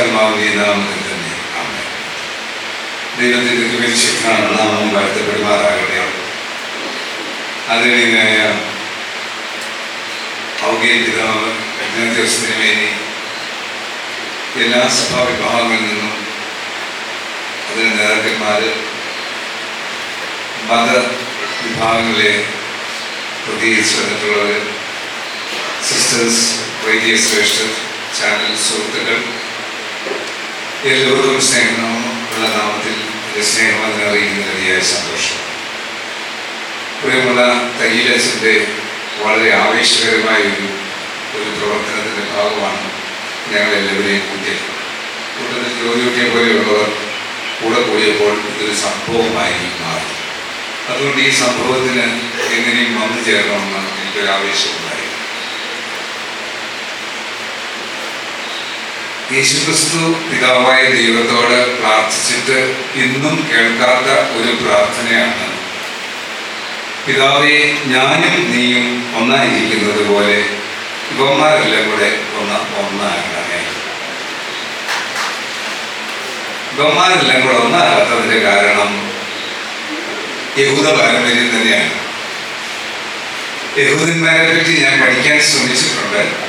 പരിശുദ്ധാത്മാവിന്റെ നാമത്തിൽ തന്നെ. ദൈവത്തിന്റെ പരിശുദ്ധാണ് നാമം വാഴ്ത്തപ്പെടുമാറാകട്ടെ അതിനായ ഔകിയ പിതാവ് ദിവസത്തിനുവേണ്ടി എല്ലാ സഭാ വിഭാഗങ്ങളിൽ നിന്നും അതിന് നേതാക്കന്മാര് മത വിഭാഗങ്ങളിലെ പ്രത്യേകിച്ച് വന്നിട്ടുള്ളവർ സിസ്റ്റേഴ്സ് വൈദ്യ ശ്രേഷ്ഠർ ചാനൽ സുഹൃത്തുക്കൾ എല്ലാവർക്കും സ്നേഹം ഉള്ള നാമത്തിൽ സ്നേഹം അതിനറിയിക്കുന്ന വലിയ സന്തോഷം. പ്രിയമുള്ള തയ്യലച്ചന്റെ വളരെ ആവേശകരമായ ഒരു ഒരു പ്രവർത്തനത്തിന്റെ ഭാഗമാണ് ഞങ്ങളെല്ലാവരെയും കൂട്ടിയത്. കൂട്ടത്തിൽ കിട്ടിയ പോലെയുള്ളവർ കൂടെ കൂടിയപ്പോൾ ഇതൊരു സംഭവമായി മാറി. അതുകൊണ്ട് ഈ സംഭവത്തിന് എങ്ങനെയും വന്നു ചേരണമെന്ന് എനിക്കൊരു ആവേശമുണ്ടായി യേശുക്രിസ്തു പിതാവായ ദൈവത്തോട് പ്രാർത്ഥിച്ചിട്ട് ഇന്നും കേൾക്കാത്ത ഒരു പ്രാർത്ഥനയാണ്. പിതാവെ ഞാനും നീയും ഒന്നായിരിക്കുന്നത് പോലെ ഇവന്മാരെല്ലാം കൂടെ ഒന്ന് ഒന്നാകണമേ. ഇവന്മാരെല്ലാം കൂടെ ഒന്നാകാത്തതിന്റെ കാരണം യഹൂദ പാരമ്പര്യം തന്നെയാണ്. യഹൂദന്മാരെ പറ്റി ഞാൻ പഠിക്കാൻ ശ്രമിച്ചിട്ടുണ്ട്.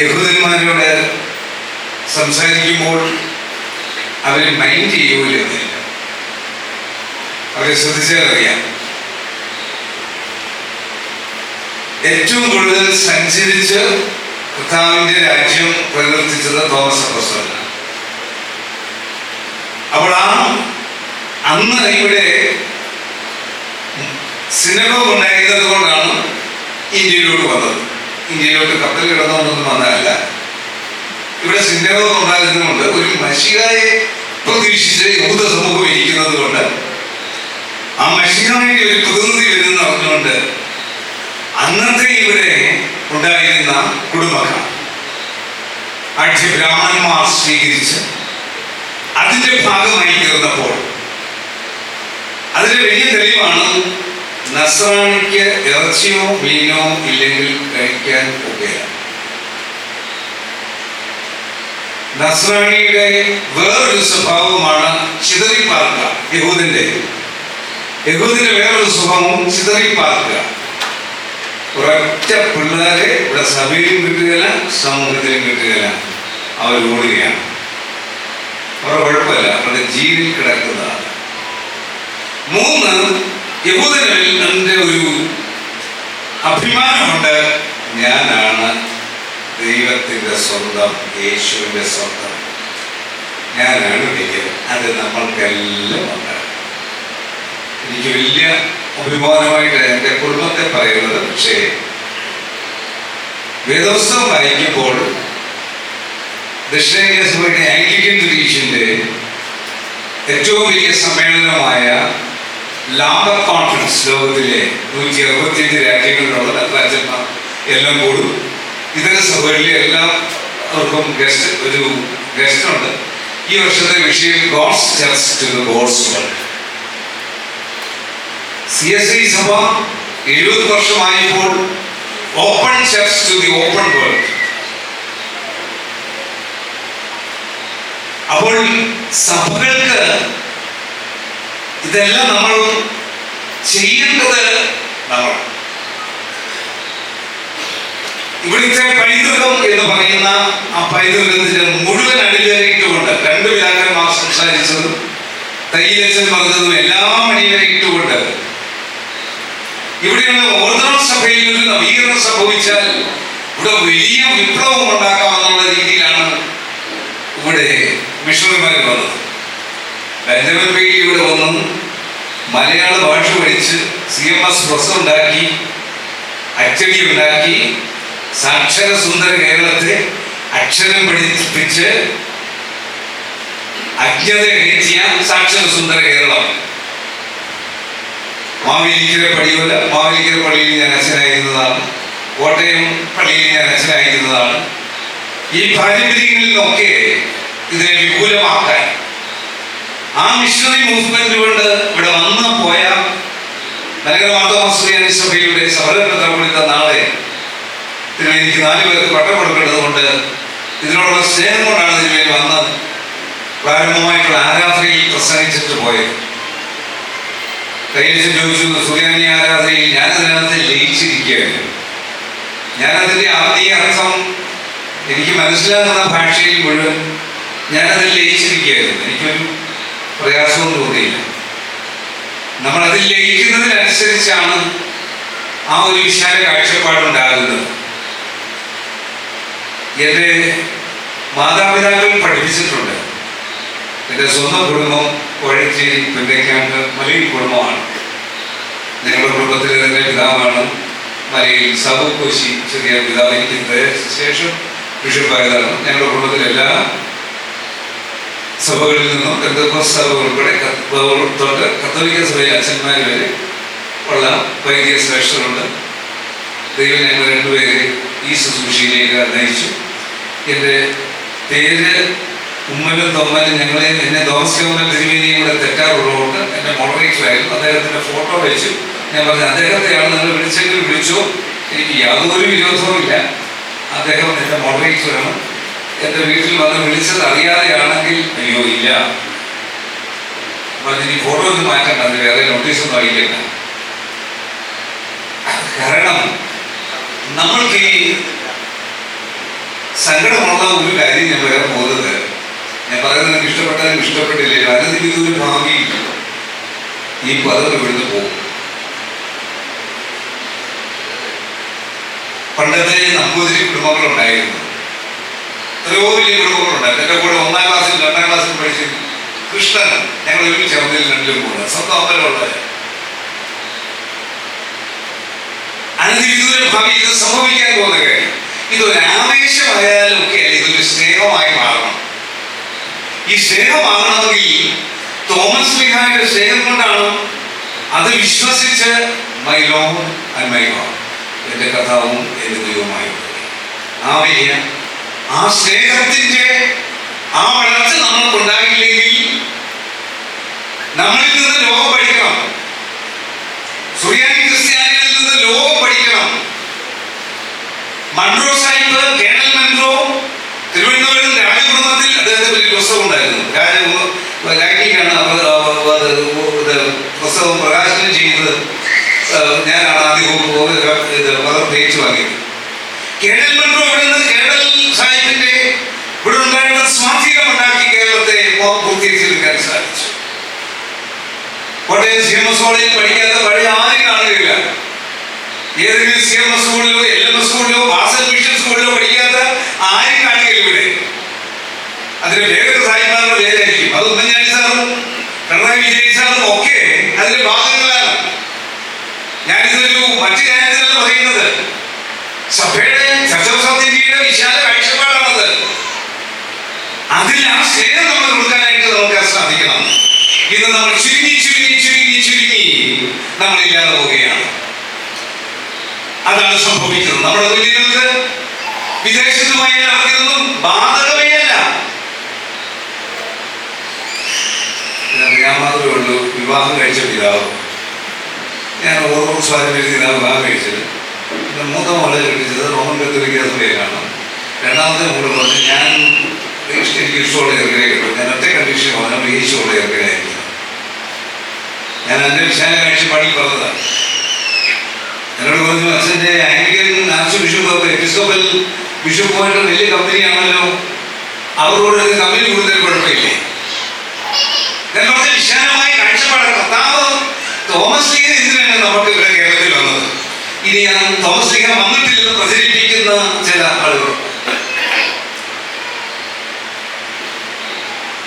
യഹൂദന്മാരോട് സംസാരിക്കുമ്പോൾ അവർ മൈൻഡ് ചെയ്യൂലെന്നില്ല അവരെ ശ്രദ്ധിച്ചാൽ അറിയാം ഏറ്റവും കൂടുതൽ സഞ്ചരിച്ച് കർത്താവിന്റെ രാജ്യം പ്രവർത്തിച്ചത് തോമസ് അപ്പോസ്തലനാണ് അപ്പോൾ ആ അന്ന് ഇവിടെ സിനിമ ഉണ്ടായിരുന്നത് കൊണ്ടാണ് ഇന്ത്യയിലോട്ട് വന്നത്. ഇന്ത്യയിലോട്ട് കപ്പൽ കിടന്നൊന്നും വന്നതല്ല. ഇവിടെ സിനഗോഗ് ഉണ്ടായിരുന്നതുകൊണ്ട് ഒരു മഷികായെ പ്രതീക്ഷിച്ച് യഹൂദ സമൂഹം ഇരിക്കുന്നത് കൊണ്ട് ആ മഷികായുടെ ഒരു പ്രതിനിധി വരുന്ന അറിഞ്ഞുകൊണ്ട് അന്നത്തെ ഇവിടെ ഉണ്ടായിരുന്ന കുടുംബക്കാർ അഠ്യ ബ്രാഹ്മണന്മാർ സ്വീകരിച്ച് അതിന്റെ ഭാഗമായി തീർന്നപ്പോൾ അതിന്റെ വലിയ തെളിവാണ് നസ്രാണിക്ക് ഇറച്ചിയോ മീനോ ഇല്ലെങ്കിൽ കഴിക്കാൻ ഒക്കെയാണ്. നസ്രാണിയുടെ വേറൊരു സ്വഭാവമാണ് ചിതറിപ്പാർക്ക യഹൂദിന്റെ. യഹൂദിന്റെ വേറൊരു സ്വഭാവം ചിതറിപ്പാർക്ക. ഒരൊറ്റ പിള്ളേരെ ഇവിടെ സഭയിലും കിട്ടുകയില്ല സമൂഹത്തിലും കിട്ടുകയില്ല. അവർ ഓടുകയാണ്. അവരുടെ കുഴപ്പമില്ല അവരുടെ ജീവിൽ കിടക്കുന്നതാണ്. മൂന്ന് യഹൂദനിൽ എന്റെ ഒരു അഭിമാനമുണ്ട്. ഞാനാണ് ദൈവത്തിന്റെ സ്വന്തം യേശുവിന്റെ സ്വന്തം. ഞാനാണ് വലിയത് അത് നമ്മൾക്കെല്ലാം ഉണ്ട്. എനിക്ക് വലിയ അഭിമാനമായിട്ട് എന്റെ കുടുംബത്തെ പറയുന്നത് പക്ഷേ വേദോത്സവം വായിക്കുമ്പോൾ ദക്ഷിണേന്ത്യ സഭയുടെ ആംഗ്ലിക്കൻ ഡിവിഷന്റെ ഏറ്റവും വലിയ സമ്മേളനമായ ലാംബർ കോൺഫറൻസ് ലോകത്തിലെ നൂറ്റി അറുപത്തിയഞ്ച് രാജ്യങ്ങളിലുള്ള രാജ്യന്മാർ എല്ലാം കൂടും. ഇതര സഭകളിലെ എല്ലാവർക്കും ഗസ്റ്റ് ഒരു ഗസ്റ്റ് ഉണ്ട്. ഈ വർഷത്തെ വിഷയം God's church to the God's world C S I സഭ എഴുപത് വർഷമായപ്പോൾ open church to the open world. അപ്പോൾ സഭകൾക്ക് ഇതെല്ലാം നമ്മൾ ചെയ്യേണ്ടത് നമ്മൾ. ഇവിടുത്തെ പൈതൃകം എന്ന് പറയുന്ന ആ പൈതൃകത്തിന്റെ മുഴുവൻ അടിവരയിട്ടുകൊണ്ട് രണ്ട് പിതാക്കന്മാർ സംസാരിച്ചതും തയ്യലച്ചൻ പറഞ്ഞതും എല്ലാം അടിവരയിട്ടുകൊണ്ട് ഇവിടെയുള്ള ഓർത്തഡോക്സ് സഭയിൽ ഒരു നവീകരണം സംഭവിച്ചാൽ ഇവിടെ വലിയ വിപ്ലവം ഉണ്ടാക്കാമെന്നുള്ള രീതിയിലാണ് ഇവിടെ മിഷണറിമാർ വന്നത്. ബെഞ്ചമിൻ ഇവിടെ വന്നു മലയാള ഭാഷ പഠിച്ച് സി എം എസ് പ്രസ് ഉണ്ടാക്കി അച്ചടി ഉണ്ടാക്കി സാക്ഷര സുന്ദര കേരളത്തെ അക്ഷരം പഠിപ്പിച്ച് അജ്ഞത കയറ്റിയ സാക്ഷര സുന്ദര കേരളം. മാവേലിക്കര പടിയോല മാവേലിക്കര പള്ളിയിൽ ഞാൻ അച്ഛനായിരുന്നതാണ്. കോട്ടയം പള്ളിയിൽ ഞാൻ അച്ഛനായിരുന്നതാണ്. ഈ പാരമ്പര്യങ്ങളിലൊക്കെ ഇതിനെ വിപുലമാക്കാൻ ആ മിഷണറി മൂവ്മെന്റ് കൊണ്ട് ഇവിടെ വന്നു പോയ നഗര മാതാമസ്ത്രീയാനി സഭയുടെ സമരപ്പെട്ട നാളെ എനിക്ക് നാല് പേർക്ക് പട്ടം കൊടുക്കേണ്ടത് കൊണ്ട് ഇതിനോടുള്ള സ്നേഹം കൊണ്ടാണ് ഇതിനുവേണ്ടി വന്നത്. പ്രാരംഭമായിട്ടുള്ള ആരാധനയിൽ പ്രസംഗിച്ചിട്ട് പോയത്. കൈയടിച്ച് ചോദിച്ചു സൂര്യാനി ആരാധനയിൽ ഞാൻ അതിനകത്ത് ലയിച്ചിരിക്കുകയാണ്. ഞാനതിന്റെ ആദ്യ അർത്ഥം എനിക്ക് മനസ്സിലാകുന്ന ഭാഷയിൽ മുഴുവൻ ഞാനതിൽ ലയിച്ചിരിക്കുകയായിരുന്നു. എനിക്കൊരു പ്രയാസവും തോന്നിയില്ല. നമ്മൾ അതിൽ ലയിക്കുന്നതിനനുസരിച്ചാണ് ആ ഒരു വിശാല കാഴ്ചപ്പാടുണ്ടാകുന്നത്. എന്റെ മാതാപിതാക്കൾ പഠിപ്പിച്ചിട്ടുണ്ട്. എന്റെ സ്വന്തം കുടുംബം കോഴച്ചേരി പെന്തേക്കാണ്ട് മലയിൽ കുടുംബമാണ്. ഞങ്ങളുടെ കുടുംബത്തിലെ തന്നെ പിതാവാണ് മലയിൽ സബു കോശി ചെറിയ പിതാവ്. എനിക്ക് ശേഷം ബിഷപ്പായതാണ്. ഞങ്ങളുടെ കുടുംബത്തിലെ എല്ലാ സഭകളിൽ നിന്നും പെന്തക്കോസ് സഭ ഉൾപ്പെടെ തൊട്ട് കത്തോലിക്ക സഭയിലെ അച്ഛന്മാർ വരെ ഉള്ള വൈദിക ശ്രേഷ്ഠരുണ്ട്. ദൈവം ഞങ്ങൾ രണ്ടുപേരെ ഈ ശുശ്രൂഷയിലേക്ക് നയിച്ചു എന്റെ പേര് ഉമ്മനും തൊമ്മനും ഞങ്ങളെ എന്നെ തോമസ്കോമൻ തിരുമേനിയും കൂടെ തെറ്റാറുള്ളതുകൊണ്ട് എന്റെ മോഡറേറ്ററായിരുന്നു അദ്ദേഹത്തിന്റെ ഫോട്ടോ വെച്ചു. ഞാൻ പറഞ്ഞു അദ്ദേഹത്തെയാണ് നിങ്ങൾ വിളിച്ചെങ്കിൽ വിളിച്ചു? എനിക്ക് യാതൊരു വിരോധവും ഇല്ല അദ്ദേഹം എന്റെ മോഡറേറ്ററാണ് എന്റെ വീട്ടിൽ വന്ന് വിളിച്ചത് അറിയാതെയാണെങ്കിൽ അയ്യോ ഇല്ല. ഇനി ഫോട്ടോ ഒന്നും മാറ്റണ്ട അത് വേറെ നോട്ടീസൊന്നും അയക്കണ്ട കാരണം നമ്മൾക്ക് ഈ സങ്കടമുള്ള ഒരു കാര്യം ഞാൻ വരാൻ പോകുന്നത്. ഞാൻ പറയുന്നത് എനിക്ക് ഇഷ്ടപ്പെട്ടാലും ഇഷ്ടപ്പെട്ടില്ലേ? അനധികൃത ഒരു ഭാവി. ഈ പദം ഇവിടുന്ന് പോകും. പണ്ടത്തെ നമ്പൂതിരി കുടുംബങ്ങളുണ്ടായിരുന്നു. എത്രയോ വലിയ കുടുംബങ്ങളുണ്ട് എന്റെ കൂടെ ഒന്നാം ക്ലാസ്സിൽ രണ്ടാം ക്ലാസ്സിൽ പഠിച്ചു കൃഷ്ണൻ ഞങ്ങൾ ഒരുമിച്ച് അവധിയിൽ രണ്ടിലും കൂടെ. സ്വന്തം അമ്പലമുള്ളത് അനധികൃത ഭാവി ഇത് സംഭവിക്കാൻ പോകുന്ന കാര്യം. ഇതൊരു ആവേശമായാലും ഒക്കെ അല്ല ഇതൊരു സ്നേഹമായി മാറണം. ഈ സ്നേഹമാകണമെങ്കിൽ തോമസ് ലിഹായുടെ സ്നേഹം കൊണ്ടാണ് അത് വിശ്വസിച്ച് മൈ ലോകം ആൻഡ് മൈ ഗോഡ് എന്റെ കഥാവും എന്റെ ദൈവമായി ആ ആ സ്നേഹത്തിന്റെ ആ വളർച്ച നമ്മൾക്കുണ്ടായില്ലെങ്കിൽ നമ്മളിൽ നിന്ന് ലോകം പഠിക്കണം സുറിയാനി ക്രിസ്ത്യാനികളിൽ നിന്ന് ലോകം പഠിക്കണം Munro sahib colonel Munro Thiruvananthapuram രാജകുടുംബത്തിൽ അദ്ദേഹത്തിന് ഒരു പുസ്തകം ഉണ്ടായിരുന്നു ഇത് പുസ്തകം പ്രകാശനം ചെയ്തത് ഞാനാണ് ആദ്യം ഇത് പകർ പേച്ച് വാങ്ങിയത് ഇവിടെ നിന്ന് സാഹിബിന്റെ ഇവിടെ ഉണ്ടായിരുന്ന സ്വാധീനം ഉണ്ടാക്കി കേരളത്തെ പൂർത്തീകരിച്ചെടുക്കാൻ സാധിച്ചു. കോട്ടയം സി എം എസ് കോളേജിൽ പഠിക്കാത്ത പഴയ ആരും കാണുകയില്ല ഏതെങ്കിലും സി സ്കൂളിലോ എൽ സ്കൂളിലോ വാസൽ മിഷൻ സ്കൂളിലോ പഠിക്കാത്ത ആരും കാണുകയില്ല ഇവിടെ. അതിന് വേഗത സാഹിബാറിന്റെ പേരായിരിക്കും. അത് ഉമ്മൻചാണ്ടി സാറും പിണറായി വിജയൻ ഒക്കെ അതിന്റെ ഭാഗങ്ങളാണ്. ഞാനിതൊരു മറ്റു കാര്യത്തിലല്ല പറയുന്നത്. സഭയുടെ ചർച്ചപ്രസംഗത്തിന്റെ വിശാല കാഴ്ചപ്പാടാണത്. അതിൽ ആ സ്നേഹം നമ്മൾ കൊടുക്കാനായിട്ട് നമുക്ക് സാധിക്കണം. ഇന്ന് നമ്മൾ ചുരുങ്ങി ചുരുങ്ങി ചുരുങ്ങി ചുരുങ്ങി നമ്മൾ ഇല്ലാതെ പോവുകയാണ്. അതാണ് സംഭവിക്കുന്നത്. നമ്മുടെ കുഞ്ഞുങ്ങൾക്ക് വിദേശത്ത് പോയാൽ അവർക്കിതൊന്നും ബാധകമേ അല്ല. മാത്രമേ ഉള്ളൂ. വിവാഹം കഴിച്ച പിതാവ്. ഞാൻ ഓർമ്മ സ്വാധീനം വിവാഹം കഴിച്ചത്. പിന്നെ മൂത്ത മോളെ റോമൻ കത്തോലിക്ക സഭയിലാണ് രണ്ടാമത്തെ മോൾ പറഞ്ഞു ഞാൻ എനിക്ക് ഇഷ്ടമുള്ള ചെറുക്കനെ കിട്ടും. ഞാൻ ഒറ്റ കണ്ടീഷൻ പറഞ്ഞു യേശുള്ള ചെറുക്കനായിരിക്കും ഞാൻ അതിന്റെ വിശാല കാഴ്ചപ്പാടി പറഞ്ഞതാണ്. എന്നോട് പറഞ്ഞു അച്ഛന്റെ ആംഗ്ലിക്കൻ ആർച്ച് ബിഷപ്പ് എപ്പിസ്കോപ്പൽ ബിഷപ്പുമായിട്ട് വലിയ കമ്പനിയാണല്ലോ അവരോട് കമ്പനി കൂടുതൽ കുഴപ്പമില്ലേ? ഞാൻ പറഞ്ഞ വിശാലമായ കാഴ്ചപ്പാട് കർത്താവ് തോമസ് എന്തിനാണ് നമുക്ക് ഇവിടെ ആ തോമസ് വന്നിട്ടില്ലെന്ന് പ്രചരിപ്പിക്കുന്ന ചില ആളുകൾ.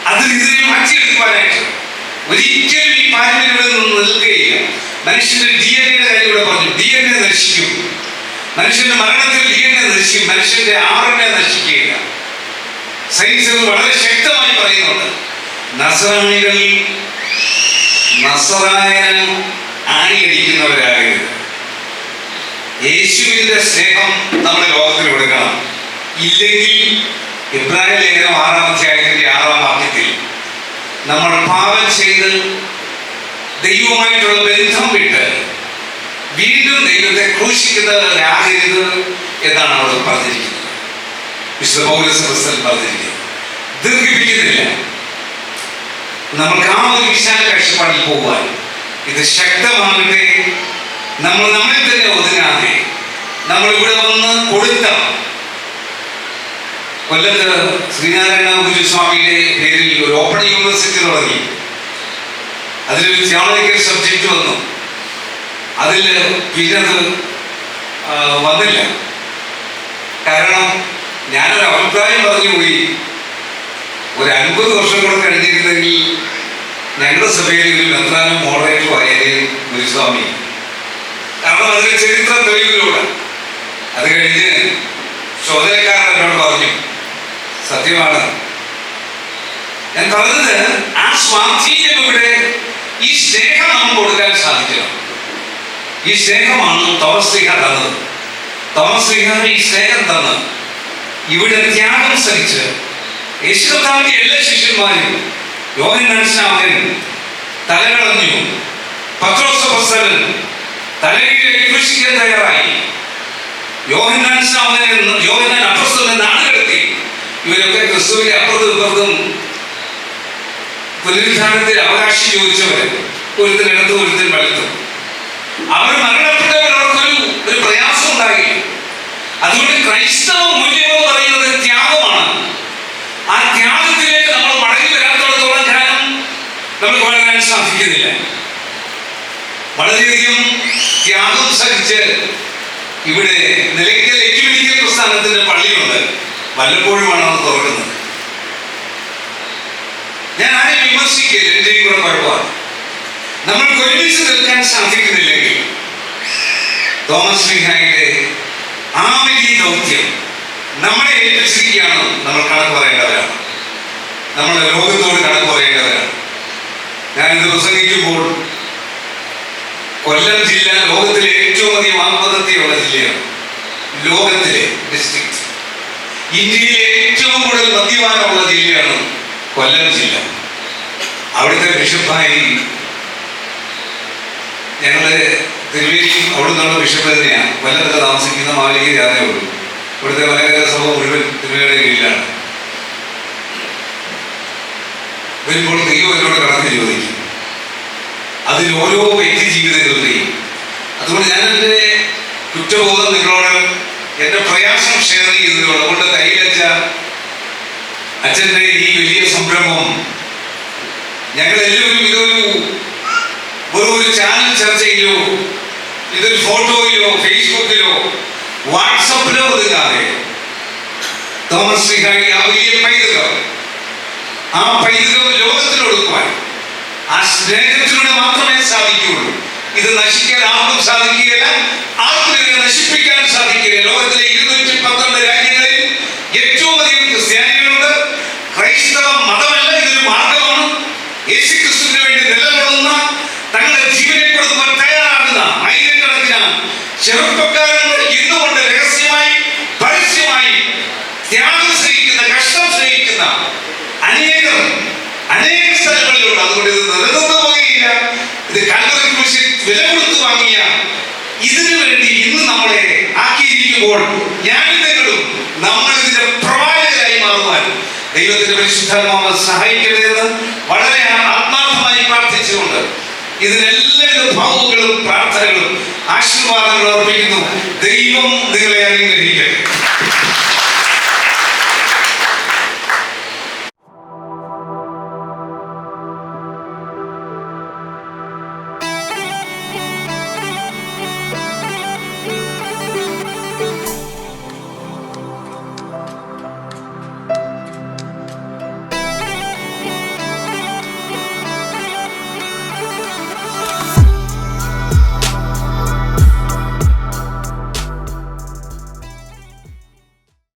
അതിനെതിരെ മാറ്റിയെടുക്കുവാനായിട്ട് ഒരിക്കലും ഈ പാരമ്പര്യം നിന്ന് നിൽക്കുകയില്ല. മനുഷ്യന്റെ ഡി എൻ എയുടെ കാര്യം ഇവിടെ പറഞ്ഞു. ഡി എൻ എ നശിക്കും. മനുഷ്യന്റെ മരണത്തിൽ ഡി എൻ എ നശിക്കും. മനുഷ്യന്റെ ആർ എൻ എ നശിക്കുകയില്ല. സയൻസ് വളരെ ശക്തമായി പറയുന്നുണ്ട്. നസറാണികൾ നസറായനം ആണിയടിക്കുന്നവരാകരുത്. യേശുവിന്റെ സ്നേഹം നമ്മൾ ലോകത്തിന് കൊടുക്കണം. ഇല്ലെങ്കിൽ ഇബ്രാഹിം ലേഖനം ആറാം അധ്യായത്തിന്റെ ആറാം വാക്യത്തിൽ നമ്മൾ പാപം ചെയ്ത് ദൈവമായിട്ടുള്ള ബന്ധം വിട്ട് വീണ്ടും ദൈവത്തെ ക്രൂശിക്കുന്നവരാകരുത് എന്നാണ് അവിടെ പറഞ്ഞിരിക്കുന്നത്. വിശുദ്ധ പൗരസ് ക്രിസ്തൽ പറഞ്ഞിരിക്കുന്നത് ദീർഘിപ്പിക്കുന്നില്ല. നമുക്ക് ആ ഒരു വിശാല കാഴ്ചപ്പാടിൽ പോകുവാൻ ഇത് ശക്തമാകട്ടെ നമ്മൾ നമ്മളിൽ തന്നെ ഒതുങ്ങാതെ നമ്മൾ ഇവിടെ വന്ന് കൊടുത്ത കൊല്ലത്ത് ശ്രീനാരായണ ഗുരുസ്വാമിയുടെ പേരിൽ ഒരു ഓപ്പൺ യൂണിവേഴ്സിറ്റി തുടങ്ങി. അതിലൊരു തിയോളജിക്കൽ സബ്ജക്റ്റ് വന്നു. അതിൽ പിന്നത് വന്നില്ല. കാരണം ഞാനൊരു അഭിപ്രായം പറഞ്ഞു പോയി. ഒരു അൻപത് വർഷം കൂടെ കഴിഞ്ഞിരുന്നെങ്കിൽ ഞങ്ങളുടെ സഭയിൽ ഒരു ബന്ധാനം മോഡറേറ്റർ ആയത് ഗുരുസ്വാമി. കാരണം അതിന് ചരിത്ര തെളിവിലൂടെ. അത് കഴിഞ്ഞ് എന്നോട് പറഞ്ഞു സത്യമാണ്. ഞാൻ പറഞ്ഞത് ആ സ്വാധീനം ഇവിടെ ഈ സ്നേഹം നമുക്ക് കൊടുക്കാൻ സാധിക്കണം. ഈ സ്നേഹമാണ് തോമസ് ശ്രീഹ തന്നത്. തോമസ് ഈ സ്നേഹം തന്ന് ഇവിടെ ത്യാഗം സഹിച്ച് യേശുദാവിന്റെ എല്ലാ ശിഷ്യന്മാരും യോഗൻ സ്നാപകൻ തലകളഞ്ഞു പത്രോസ് അപ്പോസ്തലൻ തലകീഴെ ക്രൂശിക്കാൻ തയ്യാറായി. യോഹന്നാൻ സ്നാപകൻ യോഹന്നാൻ അപ്പോസ്തലൻ നാടുകടത്തി ഇവരൊക്കെ ക്രിസ്തുവിന്റെ അപ്പുറത്തും ഇപ്പുറത്തും പുനരുദ്ധാനത്തിൽ അവകാശം ചോദിച്ചവര്. ഒരുത്തിന് ഇടത്തും ഒരുത്തിന് വലത്തും. അവർ മരണപ്പെട്ടവർ അവർക്കൊരു ഒരു പ്രയാസം ഉണ്ടായി. അതുകൊണ്ട് ക്രൈസ്തവ മൂല്യം എന്ന് പറയുന്നത് ത്യാഗമാണ്. ആ ത്യാഗത്തിലേക്ക് നമ്മൾ മടങ്ങി വരാത്തോളത്തോളം കാലം നമുക്ക് വളരാൻ സാധിക്കുന്നില്ല. വളരെയധികം ത്യാഗം സഹിച്ച് ഇവിടെ നിലയ്ക്കൽ എക്യുമെനിക്കൽ പ്രസ്ഥാനത്തിന്റെ പള്ളിയുണ്ട്. വല്ലപ്പോഴുമാണ് അത് തുറക്കുന്നത്. ഞാൻ ആരെ വിമർശിക്കില്ല എന്റെയും കൂടെ കുഴപ്പമാണ്. നമ്മൾ ഒരുമിച്ച് നിൽക്കാൻ സാധിക്കുന്നില്ലെങ്കിൽ തോമസ് ശ്രീഹായിയുടെ ആ വലിയ ദൗത്യം നമ്മളെ ഏൽപ്പിച്ചിരിക്കുകയാണ് നമ്മൾ കണക്ക് പറയേണ്ടവരാണ്. നമ്മൾ ലോകത്തോട് കണക്ക് പറയേണ്ടവരാണ്. ഞാനിത് പ്രസംഗിക്കുമ്പോൾ കൊല്ലം ജില്ല ലോകത്തിലെ ഏറ്റവും അധികം ആത്മഹത്യയുള്ള ജില്ലയാണ്. ലോകത്തിലെ ഡിസ്ട്രിക്ട് ഇന്ത്യയിലെ ഏറ്റവും കൂടുതൽ മദ്യപാനമുള്ള ജില്ലയാണ് കൊല്ലം ജില്ല. അവിടുത്തെ ബിഷപ്പായി ഞങ്ങൾ തിരുവേലിയും അവിടെ നിന്നുള്ള ബിഷപ്പ് തന്നെയാണ്. കൊല്ലത്തൊക്കെ താമസിക്കുന്ന മാലിക രാധേ ഉള്ളൂ. ഇവിടുത്തെ മലകര സഭ മുഴുവൻ തിരുവയുടെ കീഴിലാണ്. വരുമ്പോൾ ദൈവം എന്നോട് കടന്ന് ചോദിക്കും. അതിൽ ഓരോ വ്യക്തി ജീവിതങ്ങളുടെയും അതുകൊണ്ട് ഞാൻ എന്റെ കുറ്റബോധം നിങ്ങളോട് എന്റെ പ്രയാസം ഷെയർ ചെയ്യുന്നതിനോട് അതുകൊണ്ട് കയ്യിലച്ച അച്ഛന്റെ ഈ വലിയ സംരംഭം ഞങ്ങളെല്ലാവരും ഇതൊരു ഒരു ഒരു ചാനൽ ചർച്ചയിലോ ഇതൊരു ഫോട്ടോയിലോ ഫേസ്ബുക്കിലോ വാട്സപ്പിലോ ഒതുങ്ങാതെ. തോമസ് ശ്രീഹായി ആ വലിയ പൈതൃകം ആ പൈതൃകം ലോകത്തിൽ ഒടുക്കുവാൻ ആ സ്നേഹത്തിലൂടെ മാത്രമേ സാധിക്കുകയുള്ളൂ. ഇത് നശിക്കാൻ ആർക്കും സാധിക്കുകയില്ല. ആർക്കും ഇതിനെ നശിപ്പിക്കാൻ സാധിക്കുകയില്ല. ലോകത്തിലെ ഇരുന്നൂറ്റി പന്ത്രണ്ട് രാജ്യങ്ങളിൽ ഏറ്റവും അധികം ക്രിസ്ത്യാനികളുണ്ട്. ക്രൈസ്തവ മതമല്ല ഇതൊരു മാർഗമാണ്. യേശു ക്രിസ്തുവിന് വേണ്ടി നിലകൊള്ളുന്ന തങ്ങളുടെ ജീവനെ കൊടുക്കുവാൻ തയ്യാറാകുന്ന ആയിരക്കണക്കിന് ചെറുപ്പക്കാരൻ ഇന്നുകൊണ്ട് രഹസ്യമായി പരസ്യമായി ത്യാഗം സ്നേഹിക്കുന്ന കഷ്ടം സ്നേഹിക്കുന്ന അനേകം അനേക സ്ഥലങ്ങളിലുണ്ട് അതുകൊണ്ട് ഇത് നിലനിന്ന് പോവുകയില്ല ഇത് ക്രൂശിൽ വില കൊടുത്ത് വാങ്ങിയ ഇതിനു വേണ്ടി ഇന്ന് നമ്മളെ ആക്കിയിരിക്കുമ്പോൾ ഞാനും നിങ്ങളും നമ്മൾ ഇതിന്റെ പ്രവാചകരായി മാറുവാൻ ദൈവത്തിന്റെ പരിശുദ്ധാത്മാവ് സഹായിക്കരുതെന്ന് വളരെ ആത്മാർത്ഥമായി പ്രാർത്ഥിച്ചുകൊണ്ട് ഇതിനെല്ലാവിധ ഭാവുകളും പ്രാർത്ഥനകളും ആശീർവാദങ്ങളും അർപ്പിക്കുന്നു. ദൈവം നിങ്ങളെ അനുഗ്രഹിക്കട്ടെ.